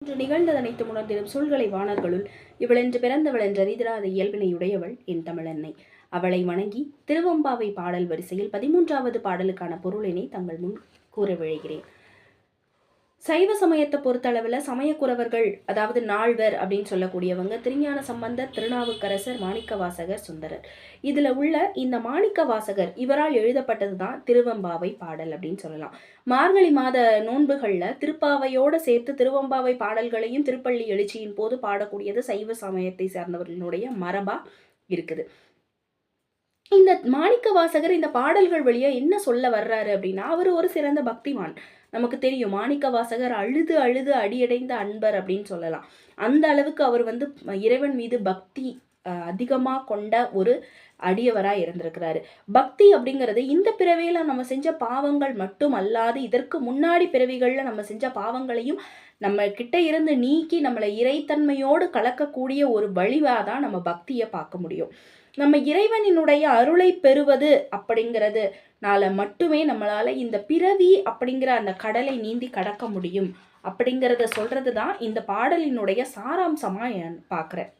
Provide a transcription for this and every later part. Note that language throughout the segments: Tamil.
இன்று நிகழ்ந்ததனைத்து உணர்ந்திடும் சூழ்களை வாணர்களுள் இவளென்று பிறந்தவள் என்ற ரீதிராத இயல்பினையுடையவள் என் தமிழன்னை. அவளை வணங்கி திருவம்பாவை பாடல் வரிசையில் பதிமூன்றாவது பாடலுக்கான பொருளினை தங்கள் முன் கூற விழைகிறேன். சைவ சமயத்தை பொறுத்தளவில் சமயக்குறவர்கள் அதாவது நால்வர் அப்படின்னு சொல்லக்கூடியவங்க திருஞான சம்பந்த திருநாவுக்கரசர் மாணிக்கவாசகர் சுந்தரர். இதில் உள்ள இந்த மாணிக்கவாசகர் இவரால் எழுதப்பட்டது தான் திருவம்பாவை பாடல் அப்படின்னு சொல்லலாம். மார்கழி மாத நோன்புகளில் திருப்பாவையோடு சேர்த்து திருவம்பாவை பாடல்களையும் திருப்பள்ளி எழுச்சியின் போது பாடக்கூடியது சைவ சமயத்தை சார்ந்தவர்களுடைய மரபா இருக்குது. இந்த மாணிக்க வாசகர் இந்த பாடல்கள் வழியா என்ன சொல்ல வர்றாரு அப்படின்னா அவர் ஒரு சிறந்த பக்திமான். நமக்கு தெரியும். மாணிக்க வாசகர் அழுது அழுது அடியடைந்த அன்பர் அப்படின்னு சொல்லலாம். அந்த அளவுக்கு அவர் வந்து இறைவன் மீது பக்தி அதிகமாக கொண்ட ஒரு அடியவராக இருந்திருக்கிறாரு. பக்தி அப்படிங்கிறது இந்த பிறவியில் நம்ம செஞ்ச பாவங்கள் மட்டும் அல்லாது இதற்கு முன்னாடி பிறவிகளில் நம்ம செஞ்ச பாவங்களையும் நம்ம கிட்ட இருந்து நீக்கி நம்மளை இறைத்தன்மையோடு கலக்கக்கூடிய ஒரு வழிவாக தான் நம்ம பக்தியை பார்க்க முடியும். நம்ம இறைவனினுடைய அருளை பெறுவது அப்படிங்கிறது. நால மட்டுமே நம்மளால இந்த பிறவி அப்படிங்கிற அந்த கடலை நீந்தி கடக்க முடியும். அப்படிங்கிறத சொல்றது தான் இந்த பாடலினுடைய சாராம்சமாக பார்க்குறேன்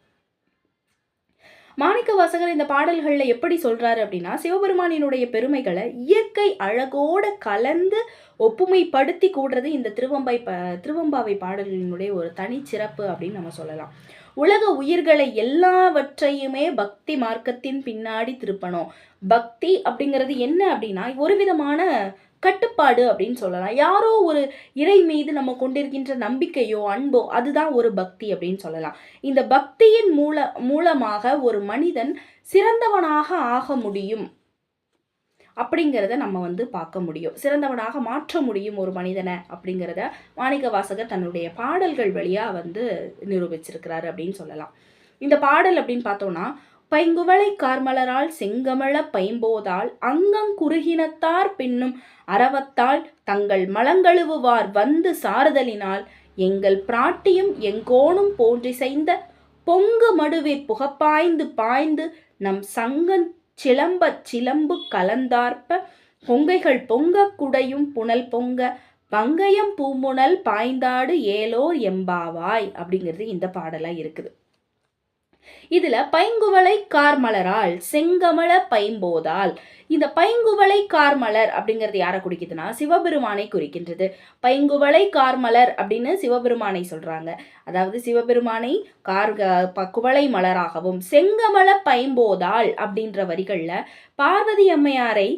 மாணிக்க வாசகர் இந்த பாடல்களில் எப்படி சொல்கிறாரு அப்படின்னா சிவபெருமானினுடைய பெருமைகளை இயற்கை அழகோட கலந்து ஒப்புமைப்படுத்தி கூடுறது இந்த திருவம்பை ப திருவம்பாவை பாடல்களினுடைய ஒரு தனிச்சிறப்பு அப்படின்னு நம்ம சொல்லலாம். உலக உயிர்களை எல்லாவற்றையுமே பக்தி மார்க்கத்தின் பின்னாடி திருப்பணும். பக்தி அப்படிங்கிறது என்ன அப்படின்னா ஒரு விதமான கட்டுப்பாடு அப்படின்னு சொல்லலாம். யாரோ ஒரு இறை மீது நம்ம கொண்டிருக்கின்ற நம்பிக்கையோ அன்போ அதுதான் ஒரு பக்தி அப்படின்னு சொல்லலாம். இந்த பக்தியின் மூல மூலமாக ஒரு மனிதன் சிறந்தவனாக ஆக முடியும் அப்படிங்கிறத நம்ம வந்து பார்க்க முடியும். சிறந்தவனாக மாற்ற முடியும் ஒரு மனிதனை அப்படிங்கிறத மாணிக்க வாசகர் தன்னுடைய பாடல்கள் வழியாக வந்து நிரூபிச்சிருக்கிறாரு அப்படின்னு சொல்லலாம். இந்த பாடல் அப்படின்னு பார்த்தோம்னா பைங்குவளை கார்மலரால் செங்கமள பைம்போதால் அங்கங் குறுகினத்தார் பின்னும் அறவத்தால் தங்கள் மலங்கழுவுவார் வந்து சாறுதலினால் எங்கள் பிராட்டியும் எங்கோனும் போன்றிசைந்த பொங்கு மடுவே புகப்பாய்ந்து பாய்ந்து நம் சங்கன் சிலம்பச் சிலம்பு கலந்தார்ப்ப பொங்கைகள் பொங்க குடையும் புனல் பொங்க பங்கயம் பூமுனல் பாய்ந்தாடு ஏலோர் எம்பாவாய் அப்படிங்கிறது இந்த பாடலாக இருக்குது. இதுல பைங்குவளை கார்மலரால் செங்கமல பைம்போதால் இந்த பைங்குவளை கார்மலர் அப்படிங்கிறது யாரை குறிக்குதுன்னா சிவபெருமானை குறிக்கின்றது. பைங்குவளை கார்மலர் அப்படின்னு சிவபெருமானை சொல்றாங்க. அதாவது சிவபெருமானை கார் குவளை மலராகவும் செங்கமல பைம்போதால் அப்படின்ற வரிகளில் பார்வதி அம்மையாரை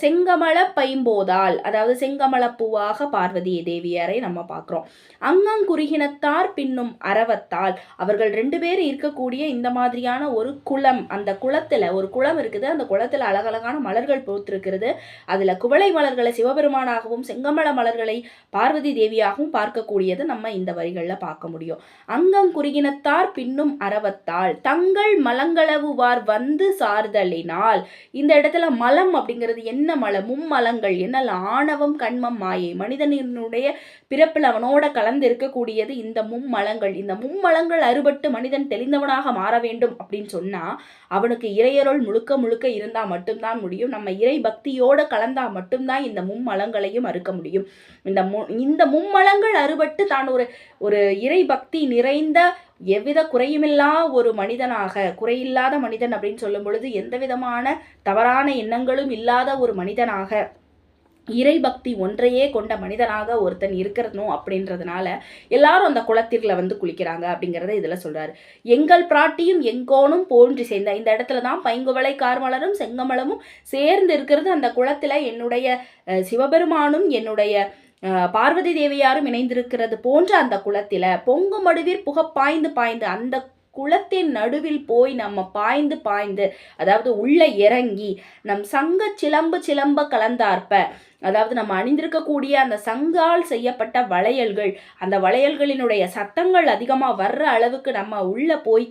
செங்கமல பைம்போதால் அதாவது செங்கமல பூவாக பார்வதி தேவியாரை நம்ம பார்க்குறோம். அங்கங்குருகினத்தார் பின்னும் அறவத்தால் அவர்கள் ரெண்டு பேர் இருக்கக்கூடிய இந்த மாதிரியான ஒரு குளம் அந்த குளத்தில் ஒரு குளம் இருக்குது. அந்த குளத்தில் அழகழகான மலர்கள் பூத்திருக்கிறது. அதுல குவளை மலர்களை சிவபெருமானாகவும் செங்கமல மலர்களை பார்வதி தேவியாகவும் பார்க்கக்கூடியது நம்ம இந்த வரிகளில் பார்க்க முடியும். அங்கம் குறுகினத்தார் பின்னும் அறவத்தால் தங்கள் மலங்களவுவார் வந்து சார்தலினால். இந்த இடத்துல மலம் அப்படிங்கிறது என்ன மலம்? மும்மலங்கள். என்ன ஆணவம் கண்மம் மாயை. மனிதனினுடைய பிறப்பில் அவனோட கலந்து இருக்கக்கூடியது இந்த மும்மலங்கள். இந்த மும்மலங்கள் அறுபட்டு மனிதன் தெளிந்தவனாக மாற வேண்டும் அப்படின்னு சொன்னா அவனுக்கு இறையருள் முழுக்க முழுக்க இருந்தால் மட்டும்தான் முடியும். நம்ம இறை பக்தியோட கலந்தா மட்டும்தான் இந்த மும்மலங்களையும் அறுக்க முடியும். இந்த மு இந்த மும்மலங்கள் அறுபட்டு தான் ஒரு ஒரு இறை பக்தி நிறைந்த எவ்வித குறையுமில்லா ஒரு மனிதனாக குறையில்லாத மனிதன் அப்படின்னு சொல்லும் பொழுது எந்த விதமான தவறான எண்ணங்களும் இல்லாத ஒரு மனிதனாக இறை பக்தி ஒன்றையே கொண்ட மனிதனாக ஒருத்தன் இருக்கிறனும் அப்படின்றதுனால எல்லாரும் அந்த குளத்திற்குல வந்து குளிக்கிறாங்க அப்படிங்கிறத இதில் சொல்கிறார் எங்கள் பிராட்டியும் எங்கோனும் போன்றி சேர்ந்த இந்த இடத்துல தான் பைங்குவளை கார்மலரும் செங்கமலமும் சேர்ந்து இருக்கிறது. அந்த குளத்தில் என்னுடைய சிவபெருமானும் என்னுடைய பார்வதி தேவியாரும் இணைந்திருக்கிறது போன்ற அந்த குளத்தில் பொங்கு மடுவீர் புக பாய்ந்து பாய்ந்து அந்த குளத்தின் நடுவில் போய் நம்ம பாய்ந்து பாய்ந்து அதாவது உள்ள இறங்கி நம் சங்க சிலம்பு சிலம்ப கலந்தார்ப்ப அதாவது நம்ம அணிந்திருக்கக்கூடிய அந்த சங்கால் செய்யப்பட்ட வளையல்கள் அந்த வளையல்களினுடைய சத்தங்கள் அதிகமாக வர்ற அளவுக்கு நம்ம உள்ள போய்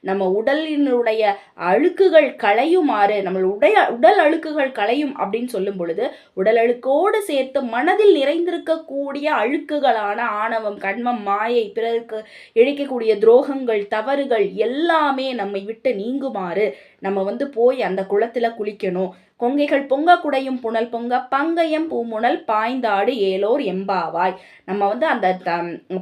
நம்ம உடலினுடைய அழுக்குகள் களையுமாறு நம்ம உடைய உடல் அழுக்குகள் களையும் அப்படின்னு சொல்லும் பொழுது உடல் அழுக்கோடு சேர்த்து மனதில் நிறைந்திருக்கக்கூடிய அழுக்குகளான ஆணவம் கண்மம் மாயை பிறருக்கு இழைக்கக்கூடிய துரோகங்கள் தவறுகள் எல்லாமே நம்மை விட்டு நீங்குமாறு நம்ம வந்து போய் அந்த குளத்தில் குளிக்கணும். கொங்கைகள் பொங்க குடையும் புனல் பொங்க பங்கயம் பூமுனல் பாய்ந்தாடு ஏலோர் எம்பாவாய். நம்ம வந்து அந்த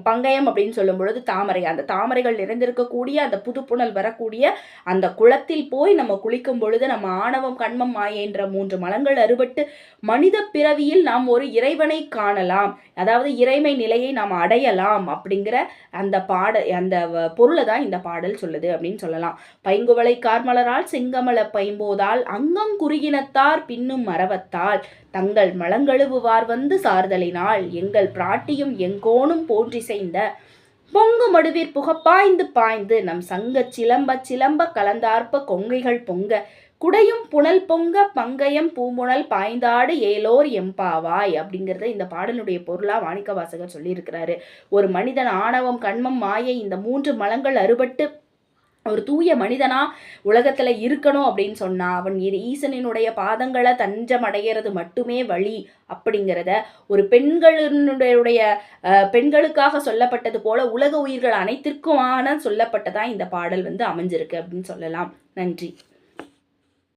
பங்கயம் அப்படின்னு சொல்லும் பொழுது தாமரை அந்த தாமரைகள் நிறைந்திருக்கக்கூடிய அந்த புது வரக்கூடிய அந்த குளத்தில் போய் நம்ம குளிக்கும் பொழுது நம்ம ஆணவம் கண்மம் மாயை மூன்று மலங்கள் அறுபட்டு மனித பிறவியில் நாம் ஒரு இறைவனை காணலாம். அதாவது இறைமை நிலையை நாம் அடையலாம் அப்படிங்கிற அந்த பாட அந்த பொருளை தான் இந்த பாடல் சொல்லுது அப்படின்னு சொல்லலாம். பைங்குவளை கார்மலரால் செங்கமல பைம்போதால் அங்கம் குறுகினத்தார் பின்னும் மரவத்தால் தங்கள் மலங்கழுவுவார் வந்து சார்தலினால் எங்கள் பிராட்டியும் எங்கோனும் போன்றிசைந்த பொங்கு மடுவீர் புகப்பாய்ந்து பாய்ந்து நம் சங்கச் சிலம்ப சிலம்ப கலந்தார்ப்ப கொங்கைகள் பொங்க குடையும் புனல் பொங்க பங்கயம் பூமுனல் பாய்ந்தாடு ஏலோர் எம்பாவாய் அப்படிங்கிறத இந்த பாடலுடைய பொருளா வாணிக்க வாசகர் சொல்லியிருக்கிறாரு. ஒரு மனிதன் ஆணவம் கண்மம் மாயை இந்த மூன்று மலங்கள் அறுபட்டு ஒரு தூய மனிதனா உலகத்துல இருக்கணும் அப்படின்னு சொன்னா அவன் ஈசனினுடைய பாதங்களை தஞ்சம் அடைகிறது மட்டுமே வழி அப்படிங்கிறத ஒரு பெண்களினுடைய பெண்களுக்காக சொல்லப்பட்டது போல உலக உயிர்கள் அனைத்திற்குமான சொல்லப்பட்டதா இந்த பாடல் வந்து அமைஞ்சிருக்கு அப்படின்னு சொல்லலாம். நன்றி.